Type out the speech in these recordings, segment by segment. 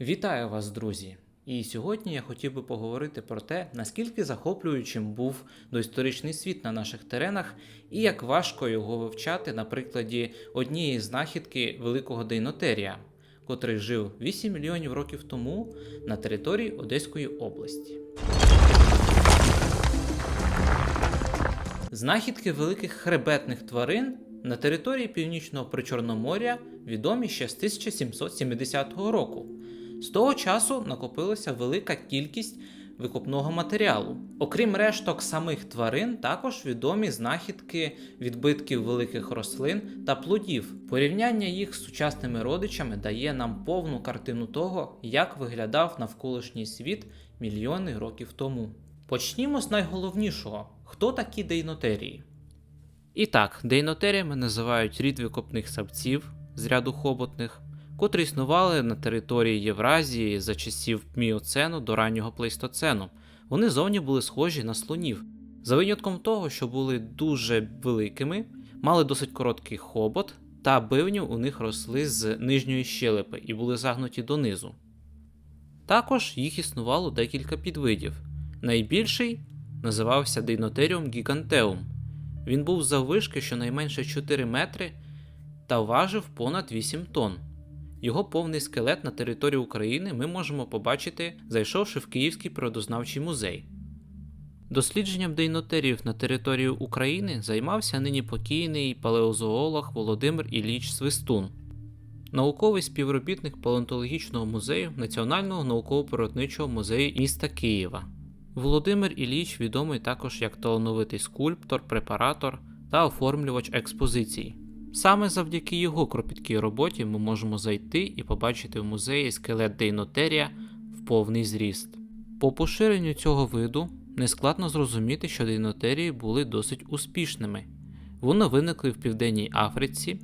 Вітаю вас, друзі! І сьогодні я хотів би поговорити про те, наскільки захоплюючим був доісторичний світ на наших теренах і як важко його вивчати на прикладі однієї знахідки великого дейнотерія, котрий жив 8 мільйонів років тому на території Одеської області. Знахідки великих хребетних тварин на території Північного Причорномор'я відомі ще з 1770 року. З того часу накопилася велика кількість викопного матеріалу. Окрім решток самих тварин, також відомі знахідки відбитків великих рослин та плодів. Порівняння їх з сучасними родичами дає нам повну картину того, як виглядав навколишній світ мільйони років тому. Почнімо з найголовнішого: хто такі дейнотерії? І так, дейнотеріями називають рід викопних савців з ряду хоботних, котрі існували на території Євразії за часів міоцену до раннього плейстоцену. Вони зовні були схожі на слонів, за винятком того, що були дуже великими, мали досить короткий хобот, та бивні у них росли з нижньої щелепи і були загнуті донизу. Також їх існувало декілька підвидів. Найбільший називався Дейнотеріум гігантеум. Він був заввишки щонайменше 4 метри та важив понад 8 тонн. Його повний скелет на території України ми можемо побачити, зайшовши в Київський природознавчий музей. Дослідженням дейнотеріїв на території України займався нині покійний палеозоолог Володимир Ілліч Свистун, науковий співробітник палеонтологічного музею Національного науково-природничого музею міста Києва. Володимир Ілліч відомий також як талановитий скульптор, препаратор та оформлювач експозицій. Саме завдяки його кропіткій роботі ми можемо зайти і побачити в музеї скелет Дейнотерія в повний зріст. По поширенню цього виду нескладно зрозуміти, що дейнотерії були досить успішними. Вони виникли в Південній Африці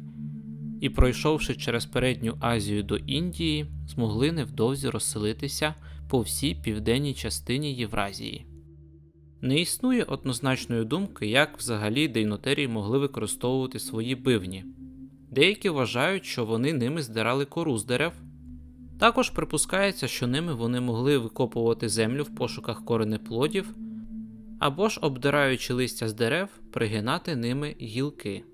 і, пройшовши через передню Азію до Індії, змогли невдовзі розселитися по всій південній частині Євразії. Не існує однозначної думки, як взагалі дейнотерії могли використовувати свої бивні. Деякі вважають, що вони ними здирали кору з дерев. Також припускається, що ними вони могли викопувати землю в пошуках коренеплодів, або ж, обдираючи листя з дерев, пригинати ними гілки.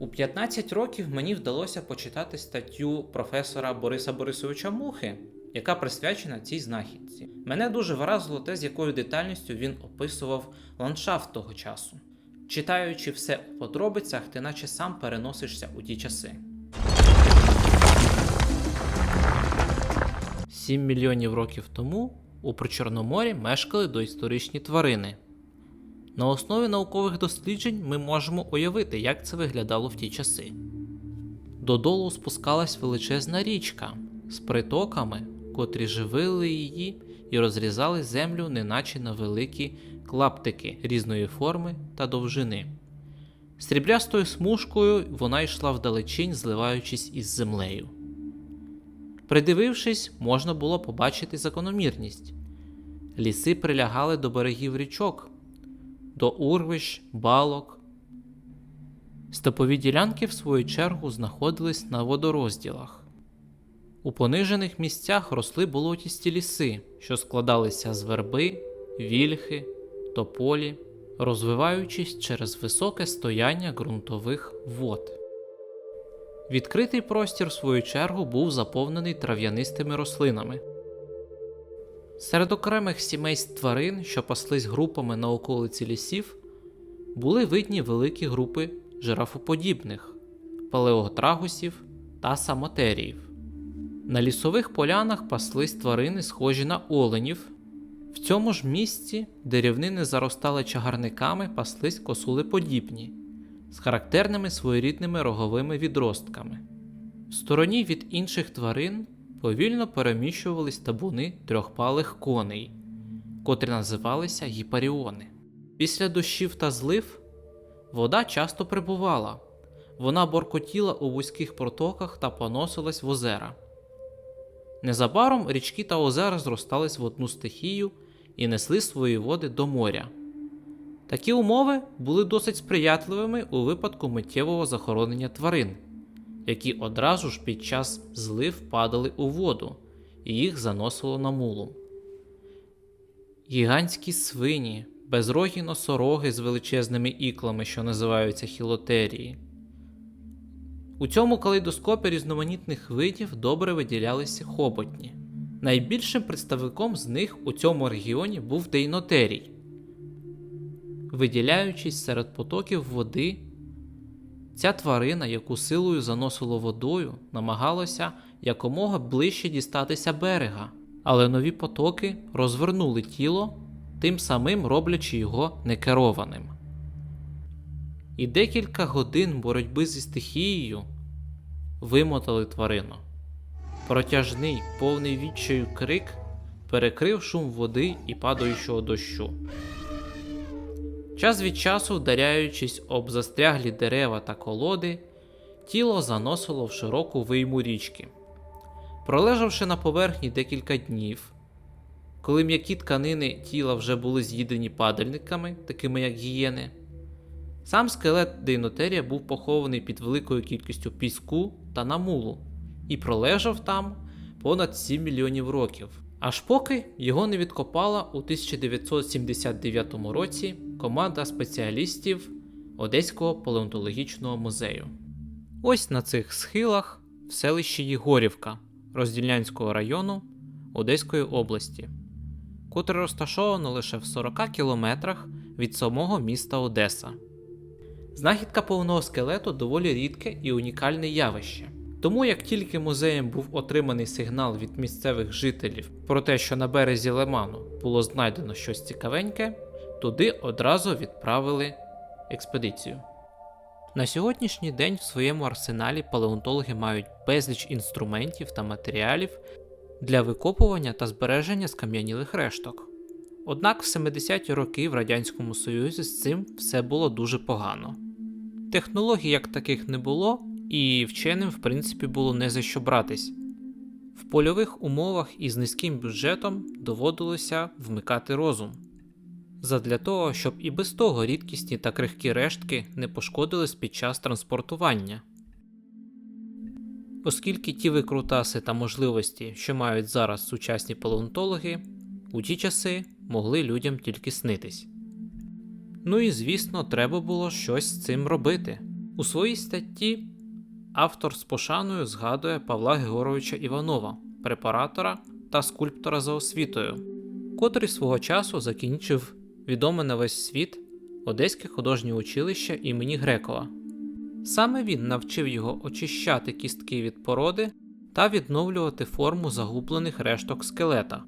У 15 років мені вдалося почитати статтю професора Бориса Борисовича Мухи, яка присвячена цій знахідці. Мене дуже вразило те, з якою детальністю він описував ландшафт того часу. Читаючи все у подробицях, ти наче сам переносишся у ті часи. 7 мільйонів років тому у Причорноморі мешкали доісторичні тварини. На основі наукових досліджень ми можемо уявити, як це виглядало в ті часи. Додолу спускалась величезна річка з притоками, котрі живили її і розрізали землю, неначе на великі клаптики різної форми та довжини. Сріблястою смужкою вона йшла вдалечінь, зливаючись із землею. Придивившись, можна було побачити закономірність. Ліси прилягали до берегів річок, до урвищ, балок. Степові ділянки, в свою чергу, знаходились на водорозділах. У понижених місцях росли болотісті ліси, що складалися з верби, вільхи, тополі, розвиваючись через високе стояння ґрунтових вод. Відкритий простір, в свою чергу, був заповнений трав'янистими рослинами. Серед окремих сімейств тварин, що паслись групами на околиці лісів, були видні великі групи жирафоподібних, палеотрагусів та самотеріїв. На лісових полянах паслись тварини, схожі на оленів. В цьому ж місці, де рівнини заростали чагарниками, паслись косулеподібні, з характерними своєрідними роговими відростками. В стороні від інших тварин повільно переміщувались табуни трьохпалих коней, котрі називалися гіпаріони. Після дощів та злив вода часто прибувала, вона боркотіла у вузьких протоках та поносилась в озера. Незабаром річки та озера зростались в одну стихію і несли свої води до моря. Такі умови були досить сприятливими у випадку миттєвого захоронення тварин, які одразу ж під час злив падали у воду і їх заносило на мулу. Гігантські свині, безрогі носороги з величезними іклами, що називаються хілотерії. У цьому калейдоскопі різноманітних видів добре виділялися хоботні. Найбільшим представником з них у цьому регіоні був дейнотерій. Виділяючись серед потоків води, ця тварина, яку силою заносило водою, намагалася якомога ближче дістатися берега, але нові потоки розвернули тіло, тим самим роблячи його некерованим. І декілька годин боротьби зі стихією вимотали тварину. Протяжний, повний відчаю крик перекрив шум води і падаючого дощу. Час від часу, вдаряючись об застряглі дерева та колоди, тіло заносило в широку вийму річки. Пролежавши на поверхні декілька днів, коли м'які тканини тіла вже були з'їдені падальниками, такими як гієни, сам скелет дейнотерія був похований під великою кількістю піску та намулу і пролежав там понад 7 мільйонів років. Аж поки його не відкопала у 1979 році команда спеціалістів Одеського палеонтологічного музею. Ось на цих схилах в селищі Єгорівка Роздільнянського району Одеської області, котре розташовано лише в 40 кілометрах від самого міста Одеса. Знахідка повного скелету доволі рідке і унікальне явище. Тому як тільки музеєм був отриманий сигнал від місцевих жителів про те, що на березі Лиману було знайдено щось цікавеньке, туди одразу відправили експедицію. На сьогоднішній день в своєму арсеналі палеонтологи мають безліч інструментів та матеріалів для викопування та збереження скам'янілих решток. Однак в 70-ті роки в Радянському Союзі з цим все було дуже погано. Технологій як таких не було, і вченим, в принципі, було не за що братись. В польових умовах із низьким бюджетом доводилося вмикати розум. Задля того, щоб і без того рідкісні та крихкі рештки не пошкодились під час транспортування. Оскільки ті викрутаси та можливості, що мають зараз сучасні палеонтологи, у ті часи могли людям тільки снитись. Ну і звісно, треба було щось з цим робити. У своїй статті автор з пошаною згадує Павла Георговича Іванова, препаратора та скульптора за освітою, котрий свого часу закінчив відоме на весь світ Одеське художнє училище імені Грекова. Саме він навчив його очищати кістки від породи та відновлювати форму загублених решток скелета.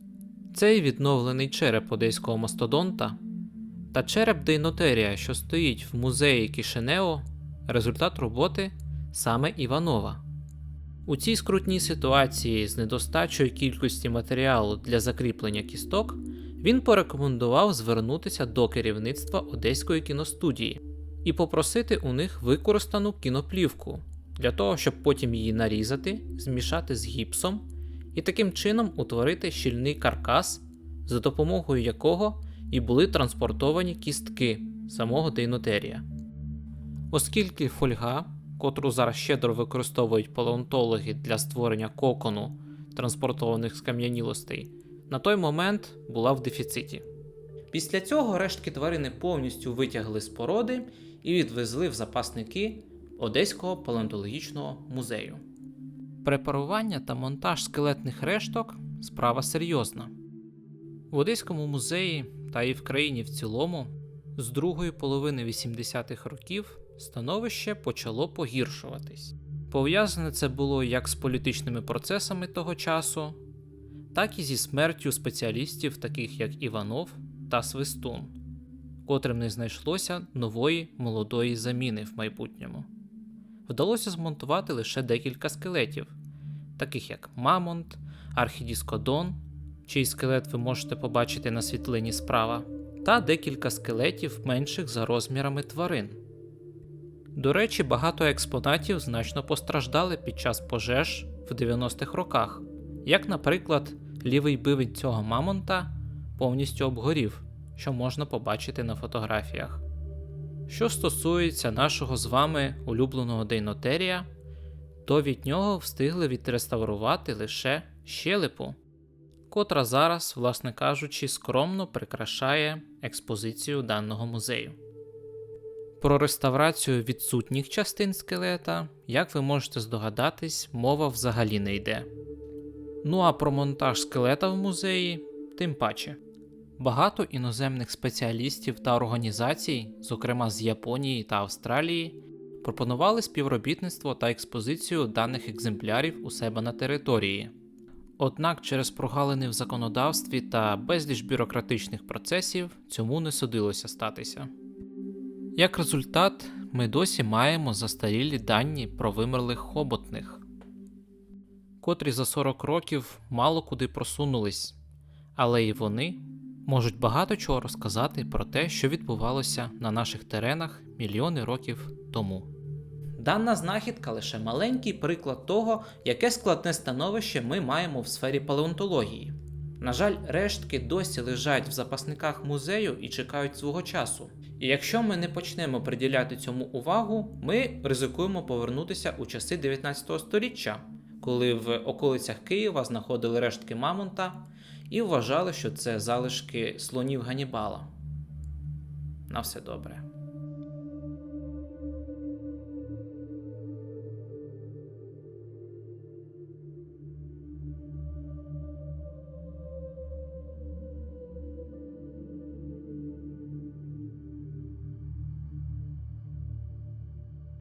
Цей відновлений череп одеського мастодонта та череп дейнотерія, що стоїть в музеї Кишинео, результат роботи саме Іванова. У цій скрутній ситуації з недостачою кількості матеріалу для закріплення кісток він порекомендував звернутися до керівництва Одеської кіностудії і попросити у них використану кіноплівку для того, щоб потім її нарізати, змішати з гіпсом і таким чином утворити щільний каркас, за допомогою якого і були транспортовані кістки самого дейнотерія. Оскільки фольга, котру зараз щедро використовують палеонтологи для створення кокону транспортованих скам'янілостей, на той момент була в дефіциті. Після цього рештки тварини повністю витягли з породи і відвезли в запасники Одеського палеонтологічного музею. Препарування та монтаж скелетних решток справа серйозна. В Одеському музеї та і в країні в цілому з другої половини 80-х років становище почало погіршуватись. Пов'язане це було як з політичними процесами того часу, так і зі смертю спеціалістів, таких як Іванов та Свистун, котрим не знайшлося нової молодої заміни в майбутньому. Вдалося змонтувати лише декілька скелетів, таких як Мамонт, Архідіскодон, чий скелет ви можете побачити на світлині справа, та декілька скелетів менших за розмірами тварин. До речі, багато експонатів значно постраждали під час пожеж в 90-х роках, як, наприклад, лівий бивень цього мамонта повністю обгорів, що можна побачити на фотографіях. Що стосується нашого з вами улюбленого дейнотерія, то від нього встигли відреставрувати лише щелепу. Котра зараз, власне кажучи, скромно прикрашає експозицію даного музею. Про реставрацію відсутніх частин скелета, як ви можете здогадатись, мова взагалі не йде. Ну а про монтаж скелета в музеї тим паче. Багато іноземних спеціалістів та організацій, зокрема з Японії та Австралії, пропонували співробітництво та експозицію даних екземплярів у себе на території. Однак через прогалини в законодавстві та безліч бюрократичних процесів цьому не судилося статися. Як результат, ми досі маємо застарілі дані про вимерлих хоботних, котрі за 40 років мало куди просунулись, але і вони можуть багато чого розказати про те, що відбувалося на наших теренах мільйони років тому. Дана знахідка лише маленький приклад того, яке складне становище ми маємо в сфері палеонтології. На жаль, рештки досі лежать в запасниках музею і чекають свого часу. І якщо ми не почнемо приділяти цьому увагу, ми ризикуємо повернутися у часи 19 століття, коли в околицях Києва знаходили рештки Мамонта і вважали, що це залишки слонів Ганібала. На все добре.